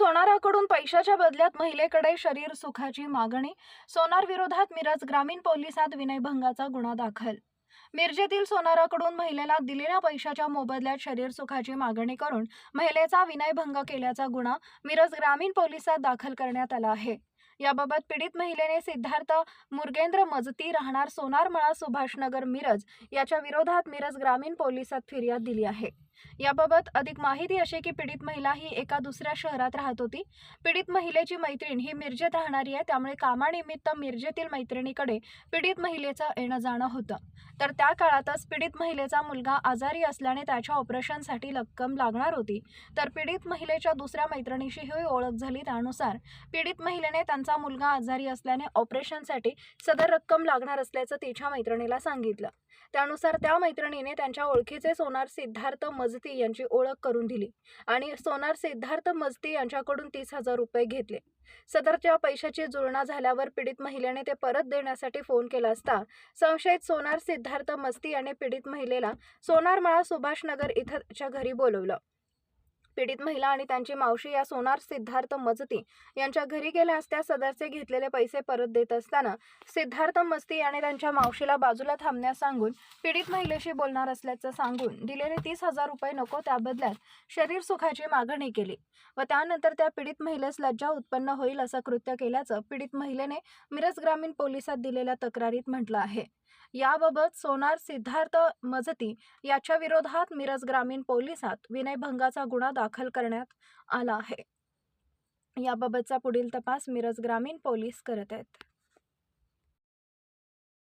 सोनाराकडून पैशाच्या बदल्यात महिलेकडे शरीर सुखाची मागणी सोनार विरोधात मिरज ग्रामीण पोलिसात विनयभंगाचा गुन्हा दाखल. मिरजेतील सोनाराकडून महिलेला दिलेल्या पैशाच्या मोबदल्यात शरीर सुखाची मागणी करून महिलेचा विनयभंग केल्याचा गुन्हा मिरज ग्रामीण पोलिसात दाखल करण्यात आला आहे. याबाबत पीडित महिलेने सिद्धार्थ मुर्गेंद्र मजती राहणार सोनारमळा सुभाषनगर मिरज याच्या विरोधात मिरज ग्रामीण पोलिसात फिर्याद दिली आहे. याबाबत अधिक माहिती अशी की पीडित महिला ही एका दुसऱ्या शहरात राहत होती. पीडित महिलेची मैत्रीण ही मिरजेत राहणारी आहे त्यामुळे कामानिमित्त मिरजेतील मैत्रिणीकडे पीडित महिलेचं येणं जाणं होतं. तर त्या काळातच पीडित महिलेचा मुलगा आजारी असल्याने त्याच्या ऑपरेशनसाठी रक्कम लागणार होती. तर पीडित महिलेच्या दुसऱ्या मैत्रिणीशीही ओळख झाली. त्यानुसार पीडित महिलेने त्यांचा मुलगा आजारी असल्याने ऑपरेशनसाठी सदर रक्कम लागणार असल्याचं तिच्या मैत्रिणीला सांगितलं. त्यानुसार त्या मैत्रिणीने त्यांच्या ओळखीचे सोनार सिद्धार्थ मजती यांची ओळख करून दिली आणि सोनार सिद्धार्थ मजती यांच्याकडून तीस हजार रुपये घेतले. सदरच्या पैशाची जुळणा झाल्यावर पीडित महिलेने ते परत देण्यासाठी फोन केला असता संशयित सोनार सिद्धार्थ मस्ती याने पीडित महिलेला सोनारमळा सुभाषनगर इथं घरी बोलवलं. पीडित महिला आणि त्यांची मावशी या सोनार सिद्धार्थ मजती यांच्या घरी गेल्या असता सदरचे घेतलेले पैसे परत देत असताना सिद्धार्थ मस्ती याने त्यांच्या मावशीला बाजूला थांबण्यास सांगून पीडित महिलेशी बोलणार असल्याचं सांगून दिलेले तीस हजार रुपये नको त्या बदल्यात शरीर सुखाची मागणी केली व त्यानंतर त्या पीडित महिलेस लज्जा उत्पन्न होईल असं कृत्य केल्याचं पीडित महिलेने मिरज ग्रामीण पोलिसात दिलेल्या तक्रारीत म्हटलं आहे. याबाबत सोनार सिद्धार्थ मजती याच्या विरोधात मिरज ग्रामीण पोलिसात विनयभंगाचा गुन्हा दाखल करण्यात आला आहे. याबाबतचा पुढील तपास मिरज ग्रामीण पोलीस करत आहेत.